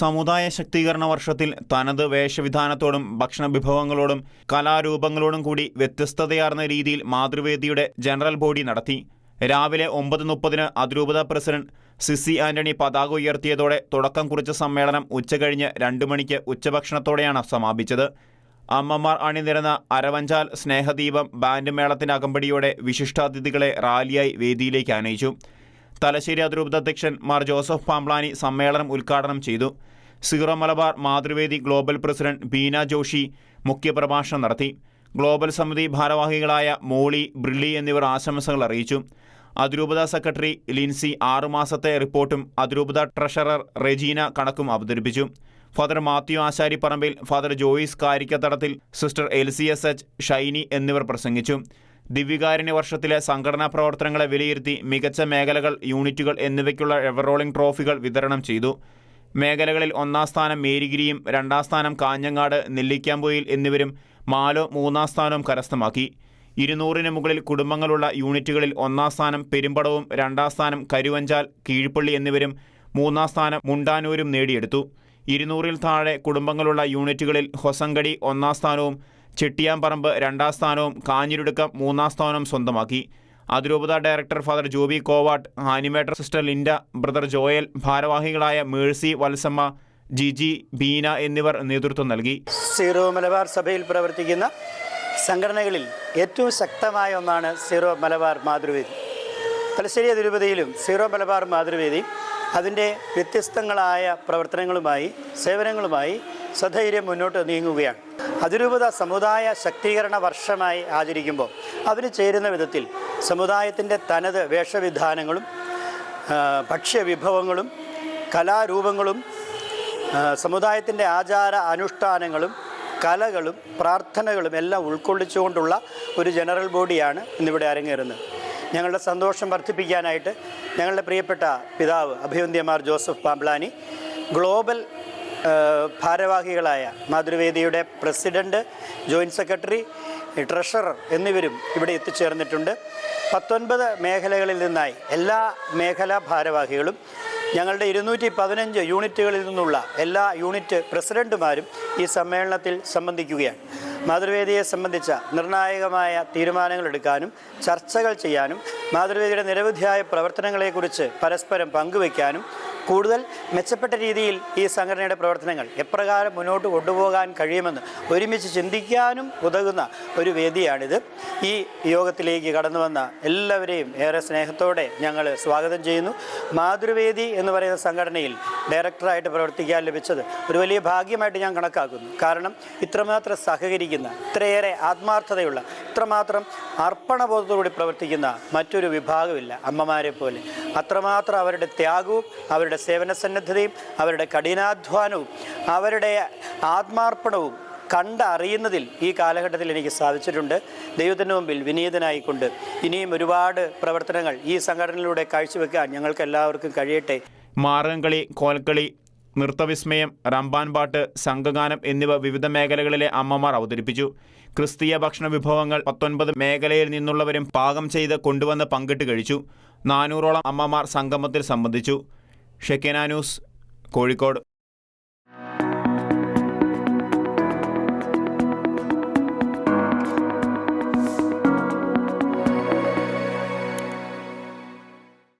സമുദായ ശക്തീകരണ വർഷത്തിൽ തനത് വേഷവിധാനത്തോടും ഭക്ഷണ വിഭവങ്ങളോടും കലാരൂപങ്ങളോടും കൂടി വ്യത്യസ്തതയാർന്ന രീതിയിൽ മാതൃവേദിയുടെ ജനറൽ ബോഡി നടത്തി. രാവിലെ ഒമ്പത് മുപ്പതിന് അതിരൂപത പ്രസിഡന്റ് സിസി ആന്റണി പതാക ഉയർത്തിയതോടെ തുടക്കം കുറിച്ച സമ്മേളനം ഉച്ചകഴിഞ്ഞ് രണ്ടു മണിക്ക് ഉച്ചഭക്ഷണത്തോടെയാണ് സമാപിച്ചത്. അമ്മമാർ അണിനിരന്ന അരവഞ്ചാൽ സ്നേഹദീപം ബാൻഡ് മേളത്തിന്റെ അകമ്പടിയോടെ വിശിഷ്ടാതിഥികളെ റാലിയായി വേദിയിലേക്ക് ആനയിച്ചു. തലശ്ശേരി അതിരൂപത അധ്യക്ഷൻ മാർ ജോസഫ് പാംപ്ലാനി സമ്മേളനം ഉദ്ഘാടനം ചെയ്തു. Syro Malabar Mathruvedi global president Beena Joshy മുഖ്യപ്രഭാഷണം നടത്തി. ഗ്ലോബൽ സമിതി ഭാരവാഹികളായ മോളി ബ്രില്ലി എന്നിവർ ആശംസകൾ അറിയിച്ചു. അതിരൂപത സെക്രട്ടറി ലിൻസി ആറുമാസത്തെ റിപ്പോർട്ടും അതിരൂപത ട്രഷറർ റെജീന കണക്കും അവതരിപ്പിച്ചു. Father Mathew Asharipparambil father Joyce Karikkathadathil sister L C S H Shiny എന്നിവർ പ്രസംഗിച്ചു. ദിവ്യകാരുണ്യ വർഷത്തിലെ സംഘടനാ പ്രവർത്തനങ്ങളെ വിലയിരുത്തി മികച്ച മേഖലകൾ യൂണിറ്റുകൾ എന്നിവയ്ക്കുള്ള എവറോളിംഗ് ട്രോഫികൾ വിതരണം ചെയ്തു. മേഖലകളിൽ ഒന്നാം സ്ഥാനം മേരിഗിരിയും രണ്ടാം സ്ഥാനം കാഞ്ഞങ്ങാട് നെല്ലിക്കാമ്പൊയിൽ എന്നിവരും മാലോ മൂന്നാം സ്ഥാനവും കരസ്ഥമാക്കി. ഇരുന്നൂറിന് മുകളിൽ കുടുംബങ്ങളുള്ള യൂണിറ്റുകളിൽ ഒന്നാം സ്ഥാനം പെരുമ്പടവും രണ്ടാം സ്ഥാനം കരുവഞ്ചാൽ കീഴ്പ്പള്ളി എന്നിവരും മൂന്നാം സ്ഥാനം മുണ്ടാനൂരും നേടിയെടുത്തു. ഇരുന്നൂറിൽ താഴെ കുടുംബങ്ങളുള്ള യൂണിറ്റുകളിൽ ഹൊസങ്കടി ഒന്നാം സ്ഥാനവും ചെട്ടിയാമ്പറമ്പ് രണ്ടാം സ്ഥാനവും കാഞ്ഞിരുടുക്കം മൂന്നാം സ്ഥാനവും സ്വന്തമാക്കി. അതിരൂപത director father Joby Kovattu animator sister Linda brother Joel ഭാരവാഹികളായ മേഴ്സി വത്സമ്മ ജിജി ബീന എന്നിവർ നേതൃത്വം നൽകി. സീറോ മലബാർ സഭയിൽ പ്രവർത്തിക്കുന്ന സംഘടനകളിൽ ഏറ്റവും ശക്തമായ ഒന്നാണ് സീറോ മലബാർ മാതൃവേദി. തലശ്ശേരി അതിരൂപതയിലും സീറോ മലബാർ മാതൃവേദി അതിന്റെ വ്യത്യസ്തങ്ങളായ പ്രവർത്തനങ്ങളുമായി സേവനങ്ങളുമായി സധൈര്യം മുന്നോട്ട് നീങ്ങുകയാണ്. അതിരൂപത സമുദായ ശക്തീകരണ വർഷമായി ആചരിക്കുമ്പോൾ അതിന് ചേരുന്ന വിധത്തിൽ സമുദായത്തിന്റെ തനത് വേഷവിധാനങ്ങളും ഭക്ഷ്യവിഭവങ്ങളും കലാരൂപങ്ങളും സമുദായത്തിന്റെ ആചാര അനുഷ്ഠാനങ്ങളും കലകളും പ്രാർത്ഥനകളും എല്ലാം ഉൾക്കൊള്ളിച്ചുകൊണ്ടുള്ള ഒരു ജനറൽ ബോഡിയാണ് ഇന്നിവിടെ അരങ്ങേറുന്നത്. ഞങ്ങളുടെ സന്തോഷം വർദ്ധിപ്പിക്കാനായിട്ട് ഞങ്ങളുടെ പ്രിയപ്പെട്ട പിതാവ് അഭിവന്ദ്യമാർ ജോസഫ് പാംബ്ലാനി ഗ്ലോബൽ ഭാരവാഹികളായ മാതൃവേദിയുടെ പ്രസിഡന്റ് ജോയിന്റ് സെക്രട്ടറി ട്രഷറർ എന്നിവരും ഇവിടെ എത്തിച്ചേർന്നിട്ടുണ്ട്. പത്തൊൻപത് മേഖലകളിൽ നിന്നായി എല്ലാ മേഖലാ ഭാരവാഹികളും ഞങ്ങളുടെ ഇരുന്നൂറ്റി പതിനഞ്ച് യൂണിറ്റുകളിൽ നിന്നുള്ള എല്ലാ യൂണിറ്റ് പ്രസിഡന്റുമാരും ഈ സമ്മേളനത്തിൽ സംബന്ധിക്കുകയാണ്. മാതൃവേദിയെ സംബന്ധിച്ച നിർണായകമായ തീരുമാനങ്ങൾ എടുക്കാനും ചർച്ചകൾ ചെയ്യാനും മാതൃവേദിയുടെ നിരവധിയായ പ്രവർത്തനങ്ങളെക്കുറിച്ച് പരസ്പരം പങ്കുവയ്ക്കാനും കൂടുതൽ മെച്ചപ്പെട്ട രീതിയിൽ ഈ സംഘടനയുടെ പ്രവർത്തനങ്ങൾ എപ്രകാരം മുന്നോട്ട് കൊണ്ടുപോകാൻ കഴിയുമെന്ന് ഒരുമിച്ച് ചിന്തിക്കാനും ഉതകുന്ന ഒരു വേദിയാണിത്. ഈ യോഗത്തിലേക്ക് കടന്നു വന്ന എല്ലാവരെയും ഏറെ സ്നേഹത്തോടെ ഞങ്ങൾ സ്വാഗതം ചെയ്യുന്നു. മാതൃവേദി എന്ന് പറയുന്ന സംഘടനയിൽ ഡയറക്ടറായിട്ട് പ്രവർത്തിക്കാൻ ലഭിച്ചത് ഒരു വലിയ ഭാഗ്യമായിട്ട് ഞാൻ കണക്കാക്കുന്നു. കാരണം ഇത്രമാത്രം സഹകരിക്കുന്ന ഇത്രയേറെ ആത്മാർത്ഥതയുള്ള ഇത്രമാത്രം അർപ്പണബോധത്തോടുകൂടി പ്രവർത്തിക്കുന്ന മറ്റൊരു വിഭാഗമില്ല അമ്മമാരെ പോലെ. അത്രമാത്രം അവരുടെ ത്യാഗവും അവരുടെ സേവന സന്നദ്ധതയും അവരുടെ കഠിനാധ്വാനവും അവരുടെ ആത്മാർപ്പണവും കണ്ടറിയുന്നതിൽ ഈ കാലഘട്ടത്തിൽ എനിക്ക് സാധിച്ചിട്ടുണ്ട്. ദൈവത്തിന് മുമ്പിൽ വിനീതനായിക്കൊണ്ട് ഇനിയും ഒരുപാട് പ്രവർത്തനങ്ങൾ ഈ സംഘടനയിലൂടെ കാഴ്ചവെക്കാൻ ഞങ്ങൾക്ക് എല്ലാവർക്കും കഴിയട്ടെ. മാർഗംകളി കോൽക്കളി നൃത്തവിസ്മയം റംബാൻ പാട്ട് സംഘഗാനം എന്നിവ വിവിധ മേഖലകളിലെ അമ്മമാർ അവതരിപ്പിച്ചു. ക്രിസ്തീയ ഭക്ഷണ വിഭവങ്ങൾ പത്തൊൻപത് മേഖലയിൽ നിന്നുള്ളവരും പാകം ചെയ്ത് കൊണ്ടുവന്ന് പങ്കിട്ട് കഴിച്ചു. നാനൂറോളം അമ്മമാർ സംഗമത്തിൽ സംബന്ധിച്ചു. Shekinah news Kozhikode.